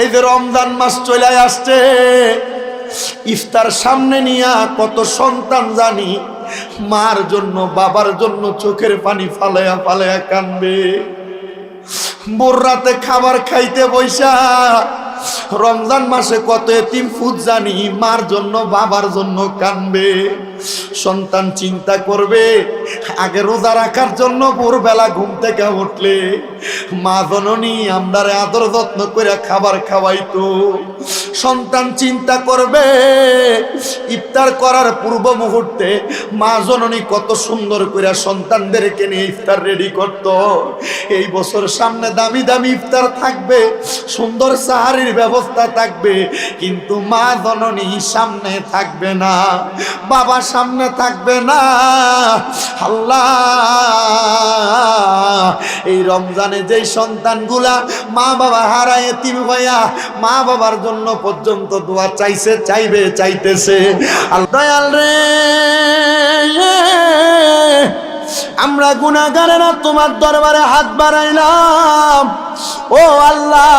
এই যে রমজান মাস চলে আসছে। ইফতার সামনে নিয়া কত সন্তান জানি, মার জন্য, বাবার জন্য চোখের পানি ফালায়া ফালায়া কানবে। বোর রাতে খাবার খাইতে বৈশা রমজান মাসে কত এতিম ফুট জানি, মার জন্য, বাবার জন্য কানবে। সন্তান চিন্তা করবে, আগে রোজা রাখার জন্য ভোরবেলা ঘুম থেকে উঠলে মা জননী আমদারে আদর যত্ন করে খাবার খাওয়াইতো। সন্তান চিন্তা করবে, ইফতার করার পূর্ব মুহূর্তে মা জননী কত সুন্দর করে সন্তানদেরকে নিয়ে ইফতার রেডি করত। এই বছর সামনে দামি দামি ইফতার থাকবে, সুন্দর সাহারির ব্যবস্থা থাকবে, কিন্তু মা জননী সামনে থাকবে না। বাবা সামনে থাকবে না। আল্লাহ, এই রমজানে যেই সন্তানগুলা মা বাবা হারায় তিন হইয়া মা বাবার জন্য পর্যন্ত দোয়া চাইছে, চাইবে, চাইতেছে। দয়াল রে, আমরা গুণাগারেরা তোমার দরবারে হাত বাড়াইলাম। ও আল্লাহ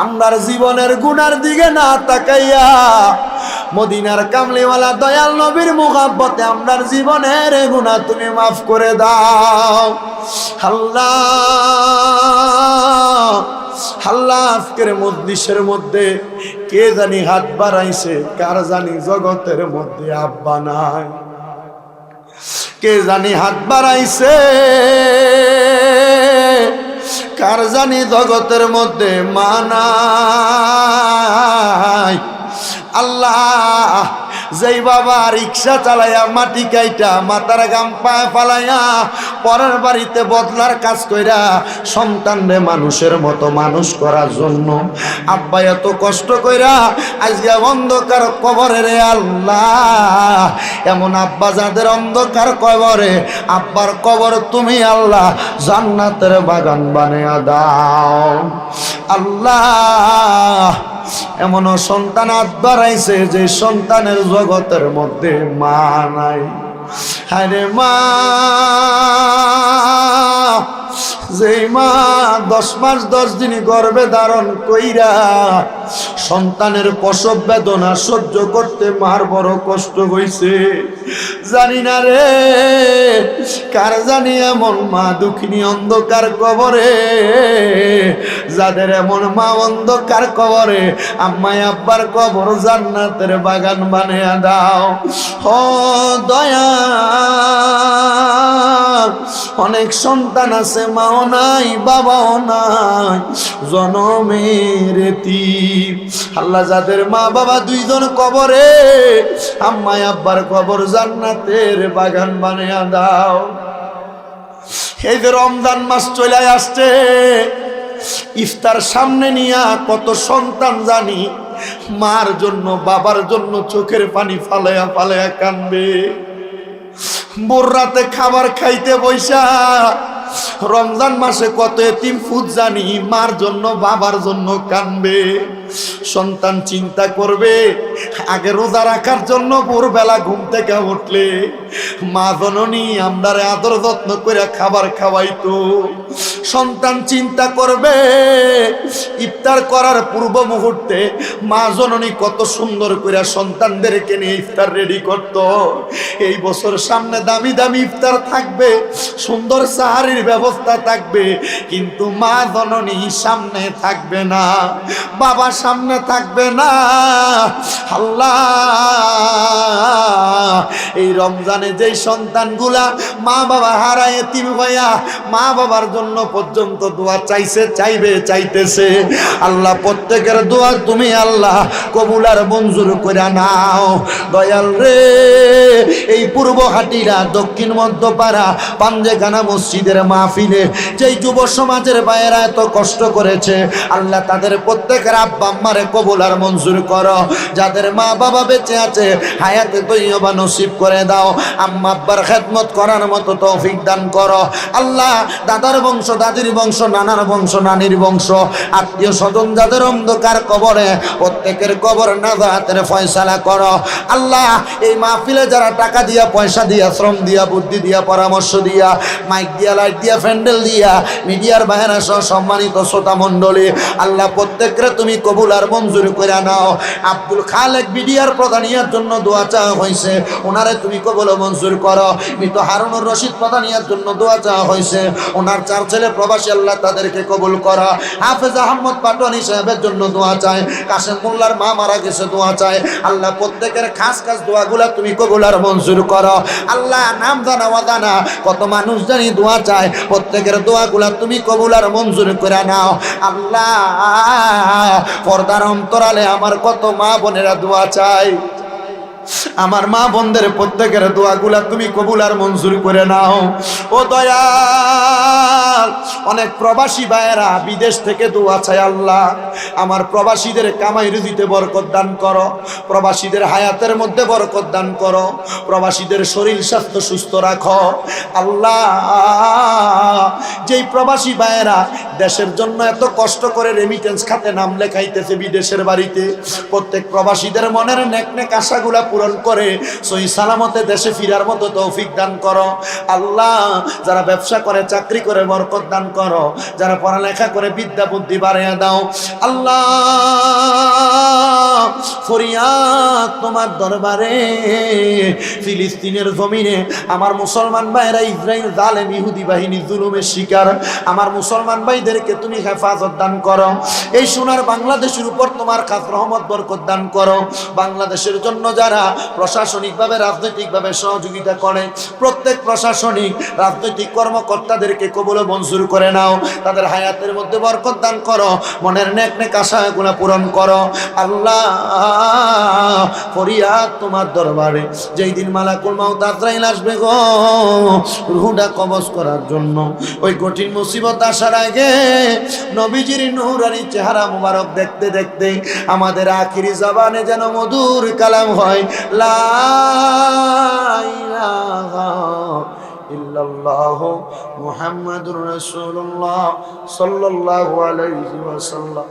আমরার জীবনের গুনার দিকে না তাকাইয়া মদিনার কামলিওয়ালা দয়াল নবীর মুখাব্বতে আমরার জীবনের গুণা তুমি মাফ করে দাও। আল্লাহ আল্লাহ আজকের মজলিসের মধ্যে কে জানি হাত বাড়াইছে, কার জানি জগতের মধ্যে আব্বা নাই। কে জানি হাত বাড়াইছে। কার জানি জগতের মধ্যে মানা আল্লাহ যেই বাবা রিক্সা চালাইয়া মাটি কাইটা, মাথার গাম পায়ে ফালাইয়া পরের বাড়িতে বদলার কাজ কইরা সন্তানরে মানুষের মতো মানুষ করার জন্য। আব্বা এত কষ্ট কইরা আজকে অন্ধকার কবরে রে আল্লাহ। এমন আব্বা যাদের অন্ধকার কবরে, আব্বার কবর তুমি আল্লাহ জান্নাতের বাগান বানিয়ে দাও। আল্লাহ। এমনও সন্তান হাত যে সন্তানের জগতের মধ্যে মা নাই। আরে মা। যেই মা দশ মাস, দশ দিন গর্ভে ধারণ কইরা সন্তানের প্রসব বেদনা সহ্য করতে মার বড় কষ্ট হইছে। জানি না রে, কার জানি এমন মা দুঃখিনী অন্ধকার কবরে যাদের এমন মা অন্ধকার কবরে, আম্মাই আব্বার কবর জান্নাতের বাগান বানিয়ে দাও। ও দয়া অনেক সন্তান আছে, মাও নাই, বাবাও নাই, জনমের আল্লাহ যাদের মা বাবা দুইজন কবরে, আম্মাই আব্বার কবর জান্নাতের বাগান বানিয়ে দাও। এই যে রমজান মাস চলে আসছে ইফতার সামনে নিয়া কত সন্তান জানি, মার জন্য, বাবার জন্য চোখের পানি ফালায়া ফালায়া কানবে। বোর রাতে খাবার খাইতে বৈশা, রমজান মাসে কত এতিম ফুট জানি, মার জন্য, বাবার জন্য কানবে। সন্তান চিন্তা করবে, আগে রোজা রাখার জন্য ভোরবেলা ঘুম থেকে উঠলে, মা জননী আমদারে আদর যত্ন করে খাবার খাওয়াইতো। সন্তান চিন্তা করবে। ইফতার করার পূর্ব মুহূর্তে মা জননী কত সুন্দর করে সন্তানদেরকে নিয়ে ইফতার রেডি করত। এই বছর সামনে দামি দামি ইফতার থাকবে, সুন্দর সাহারির ব্যবস্থা থাকবে, কিন্তু মা জননী সামনে থাকবে না, বাবা সামনে থাকবে না। আল্লাহ, এই রমজানে যেই সন্তানগুলা মা বাবা হারায় তিন হইয়া মা বাবার জন্য পর্যন্ত দোয়া চাইছে, চাইবে, চাইতেছে। আল্লাহ, প্রত্যেকের দোয়া তুমি আল্লাহ কবুল আর মঞ্জুর করে নাও। দয়াল রে, এই পূর্ব হাটিরা, দক্ষিণ মধ্যপাড়া পাঞ্জেখানা মসজিদের মাহফিলে, যেই যুব সমাজের বাইরা এত কষ্ট করেছে, আল্লাহ তাদের প্রত্যেকের আব্বা আম্মারে কবুল আর মঞ্জুর করো। যাদের মা বাবা বেঁচে আছে, হায়াতে তৈবা নসিব করে দাও। আম্মা আব্বার খেদমত করার মতো তৌফিক দান করো। আল্লাহ দাদার বংশ, দাদির বংশ, নানার বংশ, নানির বংশ, আত্মীয় স্বজন যাদের অন্ধকার কবরে প্রত্যেকের কবর নাজাতের ফয়সালা করো। আল্লাহ এই মাহফিলে যারা টাকা দিয়া, পয়সা দিয়া, শ্রম দিয়া, বুদ্ধি দিয়া, পরামর্শ দিয়া, মাইক দিয়া, লাইট দিয়া, প্যান্ডেল দিয়া, মিডিয়ার বাইরে সহ সম্মানিত শ্রোতা মণ্ডলী, আল্লাহ প্রত্যেকরে তুমি কবুল আর মঞ্জুর করে নাও। আব্দুল খালেক মিডিয়ার প্রধানিয়ার জন্য দোয়া চাওয়া হয়েছে ওনারে তুমি কবুল মঞ্জুর করো। মৃত হারুনুর রশিদ প্রধানিয়ার জন্য দোয়া চাওয়া হয়েছে। ওনার চার ছেলে প্রবাসী, আল্লাহ তাদেরকে কবুল করা। হাফেজ আহমদ পাটওয়ানি সাহেবের জন্য দোয়া চায়। কাশেম মোল্লার মা মারা গেছে, দোয়া চায়। আল্লাহ প্রত্যেকের খাস খাস দোয়াগুলা তুমি কবুল আর মঞ্জুর করো। আল্লাহ নাম জানা ওয়াদানা কত মানুষ জানি দোয়া চায়। প্রত্যেকের দোয়াগুলা তুমি কবুল আর মঞ্জুর করে নাও। আল্লাহ, পর্দার অন্তরালে আমার কত মা বোনেরা দোয়া চায়। আমার মা বোনদের প্রত্যেকের দোয়াগুলা তুমি কবুল আর মঞ্জুর করে নাও। ও দয়াল, অনেক প্রবাসী ভাইয়েরা বিদেশ থেকে দোয়া চায় আল্লাহ। আমার প্রবাসীদের কামাই রুজিতে বরকত দান করো। প্রবাসীদের হায়াতের মধ্যে বরকত দান করো। প্রবাসীদের শরীর স্বাস্থ্য সুস্থ রাখো। আল্লাহ, যেই প্রবাসী ভাইয়েরা দেশের জন্য এত কষ্ট করে রেমিটেন্স খাতে নাম লেখাইতেছে বিদেশের বাড়িতে। প্রত্যেক প্রবাসীদের মনের নেক নেক আশাগুলা পূরণ করে সই সালামতে দেশে ফিরার মতো তৌফিক দান করো। আল্লাহ, যারা ব্যবসা করে, চাকরি করে, বরকত দান করো। যারা পড়ালেখা করে, বিদ্যা বুদ্ধি বাড়িয়ে দাও। আল্লাহ, ফরিয়াদ তোমার দরবারে ফিলিস্তিনের জমিনে আমার মুসলমান ভাইরা ইসরায়েল জালেম ইহুদি বাহিনী জুলুমের শিকার। আমার মুসলমান ভাইদেরকে তুমি হেফাজত দান করো। এই সোনার বাংলাদেশের উপর তোমার খাস রহমত, বরকত দান করো। বাংলাদেশের জন্য যারা প্রশাসনিকভাবে, রাজনৈতিকভাবে সহযোগিতা করে, প্রত্যেক প্রশাসনিক, রাজনৈতিক কর্মকর্তাদেরকে কবল মঞ্জুর করে নাও। তাদের হায়াতের মধ্যে বরকত দান করো। মনের নেক নেক আশাগুলো পূরণ করো। আল্লাহ ফরিয়াদ তোমার দরবারে। যেই দিন মালাকুল মাউত আজরাইল আসবে গো, রুহুটা কবজ করার জন্য। ওই কঠিন মুসিবত আসার আগে নবীজির নূরানি চেহারা মুবারক দেখতে দেখতে আমাদের আখিরি জবানে যেন মধুর কালাম হয়। লা ইল্লাল্লাহ মুহাম্মাদুর রাসূলুল্লাহ সাল্লাল্লাহু আলাইহি ওয়াসাল্লাম।